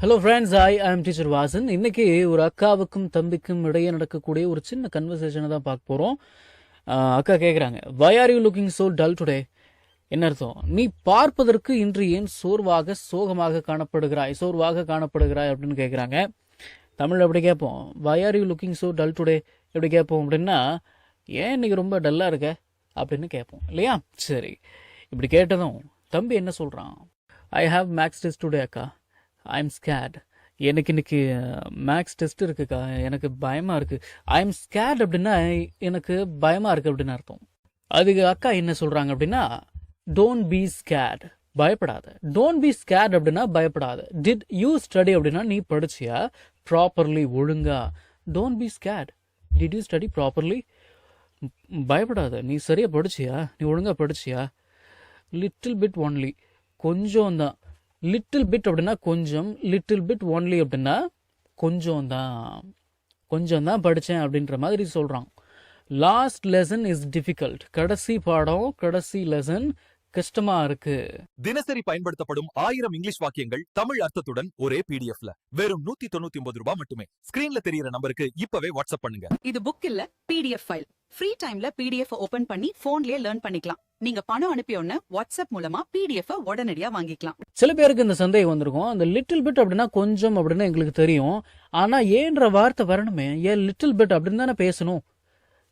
Hello friends I I'm teacher Vasan இன்னைக்கு ஒரு அக்காவுக்கும் தம்பிக்கும் இடையே நடக்கக்கூடிய ஒரு சின்ன கன்வர்சேஷனை தான் பார்க்க போகிறோம் அக்கா கேட்குறாங்க why are you looking so dull today என்ன அர்த்தம்? நீ பார்ப்பதற்கு இன்று ஏன் சோர்வாக சோகமாக காணப்படுகிறாய் சோர்வாக காணப்படுகிறாய் அப்படின்னு கேட்குறாங்க தமிழ் அப்படி கேட்போம்? Why are you looking so dull today எப்படி கேட்போம் அப்படின்னா ஏன் இன்னைக்கு ரொம்ப டல்லாக இருக்க? அப்படின்னு கேட்போம். இல்லையா? சரி. இப்படி கேட்டதும் தம்பி என்ன சொல்கிறான் I have maths test today அக்கா. ஐ எம் ஸ்கேட் எனக்கு இன்னைக்கு மேக்ஸ் டெஸ்ட் இருக்குக்கா எனக்கு பயமாக இருக்குது ஐ எம் ஸ்கேட் அப்படின்னா எனக்கு பயமாக இருக்குது அப்படின்னு அர்த்தம். அதுக்கு அக்கா என்ன சொல்கிறாங்க அப்படின்னா டோன்ட் பி ஸ்கேட் பயப்படாத. டோன்ட் பி ஸ்கேட் அப்படின்னா பயப்படாத. டிட் யூ ஸ்டடி அப்படின்னா நீ படிச்சியா? ப்ராப்பர்லி ஒழுங்கா. Don't be scared did you study properly பயப்படாத. நீ சரியா படிச்சியா? நீ ஒழுங்கா படிச்சியா? லிட்டில் பிட் ஒன்லி கொஞ்சம் தான். லிட்டில் பிட் அப்படின்னா கொஞ்சம் லிட்டில் பிட் ஒன்லி அப்படின்னா கொஞ்சம் தான் கொஞ்சம் தான் படித்தேன் அப்படின்ற மாதிரி சொல்கிறான் லாஸ்ட் லெசன் இஸ் டிஃபிகல்ட் கடைசி பாடம் கடைசி லெசன் கஷ்டமாக இருக்குது தினசரி பயன்படுத்தப்படும் ஆயிரம் இங்கிலீஷ் வாக்கியங்கள் தமிழ் அர்த்தத்துடன் ஒரே பிடிஎஃப்ல வெறும் நூத்தி தொண்ணூத்தி ஒன்பது ரூபாய் மட்டுமே. ஸ்கிரீன்ல தெரியற நம்பருக்கு இப்பவே வாட்ஸ்அப் பண்ணுங்க. இது புக் இல்ல பிடிஎஃப் ஃபைல் ஃப்ரீ டைம்ல பிடிஎஃப் ஓபன் பண்ணி போன்லயே லேர்ன் பண்ணிக்கலாம். நீங்க பணம் அனுப்பிய உடனே வாட்ஸ்அப் மூலமா பிடிஎஃப் உடனடியா வாங்கிக்கலாம். சில பேருக்கு இந்த சந்தேகம் வந்திருக்கும். அந்த லிட்டில் பிட் அப்படின்னா கொஞ்சம் அப்படின்னு எங்களுக்கு தெரியும். ஆனால் ஏன்ற வார்த்தை வரணுமே? ஏன் லிட்டில் பிட் அப்படின்னு தானே பேசணும்?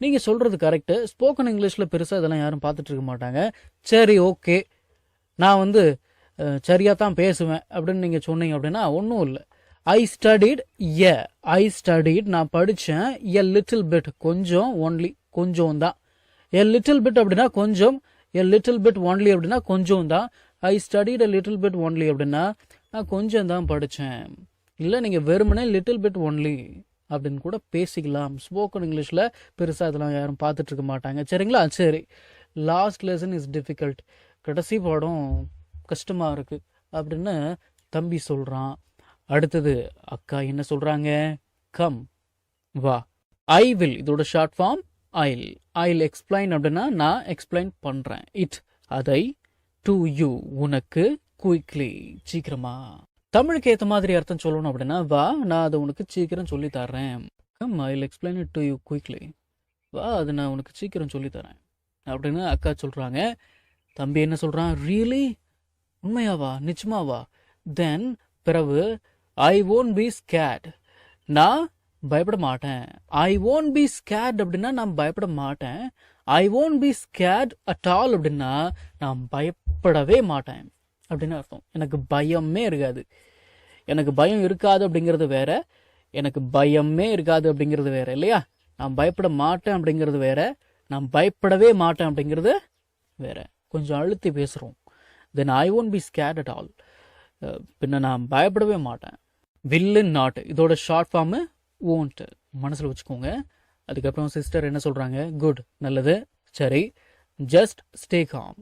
நீங்கள் சொல்கிறது கரெக்டு ஸ்போக்கன் இங்கிலீஷில் பெருசாக இதெல்லாம் யாரும் பார்த்துட்டு இருக்க மாட்டாங்க. சரி ஓகே நான் வந்து சரியாக தான் பேசுவேன் அப்படின்னு நீங்கள் சொன்னீங்க அப்படின்னா ஒன்றும் இல்லை. ஐ ஸ்டடிட் எ ஐ ஸ்டடிட் நான் படித்தேன் எ லிட்டில் பிட் கொஞ்சம் ஒன்லி கொஞ்சம் தான். எ லிட்டில் பிட் அப்படின்னா கொஞ்சம் எ லிட்டில் பிட் ஒன்லி அப்படின்னா கொஞ்சம் தான். I studied a little bit only அப்படின்னா நான் கொஞ்சம் தான் படித்தேன் இல்லை நீங்கள் வெறுமனே லிட்டில் பிட் ஒன்லி அப்படின்னு கூட பேசிக்கலாம். ஸ்போக்கன் இங்கிலீஷில் பெருசாக இதெல்லாம் யாரும் பார்த்துட்டு இருக்க மாட்டாங்க. சரிங்களா? சரி. லாஸ்ட் லெசன் இஸ் டிஃபிகல்ட் கடைசி பாடம் கஷ்டமாக இருக்குது அப்படின்னு தம்பி சொல்கிறான் அடுத்தது அக்கா என்ன சொல்கிறாங்க கம் வா. ஐ வில் இதோட short form I'll I'll explain அப்படின்னா நான் எக்ஸ்பிளைன் பண்ணுறேன் இட் அதை டு யூ உனக்கு குயிக்லி சீக்கிரமா. தமிழுக்கு ஏற்ற மாதிரி அர்த்தம் சொல்லணும் அப்படின்னா வா நான் அதை உனக்கு சீக்கிரம் சொல்லி தர்றேன். Come I'll explain it to you quickly வா அது நான் உனக்கு சீக்கிரம் சொல்லி தரேன் அப்படின்னு அக்கா சொல்கிறாங்க தம்பி என்ன சொல்கிறான் ரியலி உண்மையாவா நிச்சயமாவா தென் பிறகு ஐ ஓன்ட் பி ஸ்கேட் நான் பயப்பட மாட்டேன். ஐ ஓன்ட் பி ஸ்கேட் அப்படின்னா நான் பயப்பட மாட்டேன். I won't be scared at all அப்படின்னா நான் பயப்படவே மாட்டேன். அப்படின்னு அர்த்தம். எனக்கு பயமே இருக்காது. எனக்கு பயம் இருக்காது அப்படிங்கிறது வேற. எனக்கு பயமே இருக்காது அப்படிங்கிறது வேற இல்லையா? நான் பயப்பட மாட்டேன் அப்படிங்கிறது வேற. நான் பயப்படவே மாட்டேன் அப்படிங்கிறது வேற. கொஞ்சம் அழுத்தி பேசுகிறோம் then I won't be scared at all பின்ன நான் பயப்படவே மாட்டேன். வில்லு நாட் இதோட ஷார்ட் ஃபார்மு ஓன்ட் மனசில் வச்சுக்கோங்க. அதுக்கப்புறம் சிஸ்டர் என்ன சொல்கிறாங்க குட் நல்லது. சரி. Just stay calm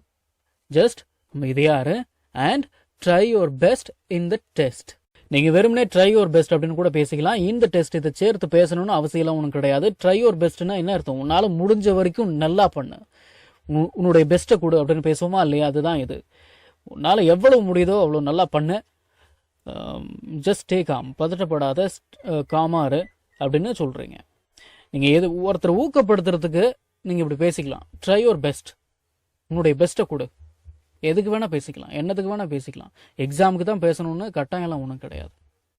just அமைதியாரு and try your best in the test நீங்க வெறுமனே ட்ரை யுவர் பெஸ்ட் அப்படின்னு கூட பேசிக்கலாம். இந்த டெஸ்ட் இதை சேர்த்து பேசணும்னு அவசியம் ஒன்றும் கிடையாது. ட்ரை யுவர் பெஸ்ட்னா என்ன அர்த்தம்? உன்னால முடிஞ்ச வரைக்கும் நல்லா பண்ணு. உன்னுடைய பெஸ்ட்டை கொடு அப்படின்னு பேசுவோமா இல்லையா? அதுதான் இது. உன்னால எவ்வளவு முடியுதோ அவ்வளோ நல்லா பண்ணு. ஜஸ்ட் டே காம் பதட்டப்படாத uh, காமாறு அப்படின்னு சொல்கிறீங்க நீங்கள் எது ஒருத்தரை ஊக்கப்படுத்துறதுக்கு நீங்கள் இப்படி பேசிக்கலாம். ட்ரை யுவர் பெஸ்ட் உன்னுடைய பெஸ்ட்டை கொடு. எதுக்கு வேணால் பேசிக்கலாம். என்னத்துக்கு வேணால் பேசிக்கலாம். எக்ஸாமுக்கு தான் பேசணும்னு கட்டாயம்லாம் ஒன்றும் கிடையாது.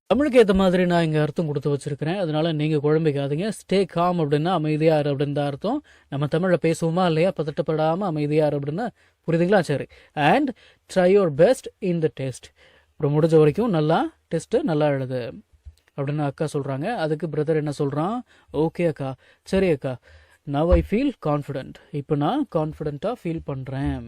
தமிழுக்கு ஏற்ற மாதிரி நான் இங்கே அர்த்தம் கொடுத்து வச்சிருக்கிறேன். அதனால நீங்கள் குழம்பிக்காதீங்க. ஸ்டே காம் அப்படின்னா அமைதியார் அப்படின்னு தான் அர்த்தம். நம்ம தமிழில் பேசுவோமா இல்லையா? பதட்டப்படாமல் அமைதியார் அப்படின்னா. புரியுதுங்களா? சரி. And try your best in the test அப்புறம் முடிஞ்ச வரைக்கும் நல்லா டெஸ்ட்டு நல்லா எழுது. அப்படின்னு அக்கா சொல்கிறாங்க அதுக்கு பிரதர் என்ன சொல்கிறான் ஓகே அக்கா. சரி அக்கா. நவ் ஐ ஃபீல் கான்ஃபிடென்ட் இப்போ நான் கான்ஃபிடென்ட்டாக ஃபீல் பண்ணுறேன்